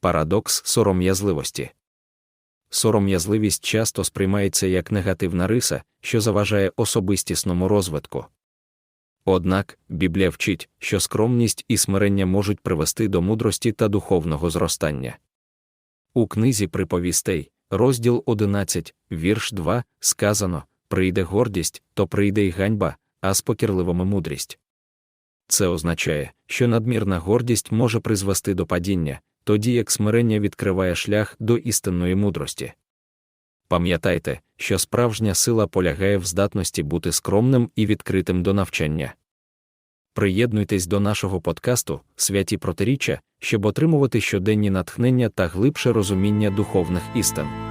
Парадокс сором'язливості. Сором'язливість часто сприймається як негативна риса, що заважає особистісному розвитку. Однак Біблія вчить, що скромність і смирення можуть привести до мудрості та духовного зростання. У книзі приповістей, розділ 11, вірш 2, сказано прийде гордість, то прийде й ганьба, а спокірливому мудрість. Це означає, що надмірна гордість може призвести до падіння, тоді як смирення відкриває шлях до істинної мудрості. Пам'ятайте, що справжня сила полягає в здатності бути скромним і відкритим до навчання. Приєднуйтесь до нашого подкасту Святі протиріччя, щоб отримувати щоденні натхнення та глибше розуміння духовних істин.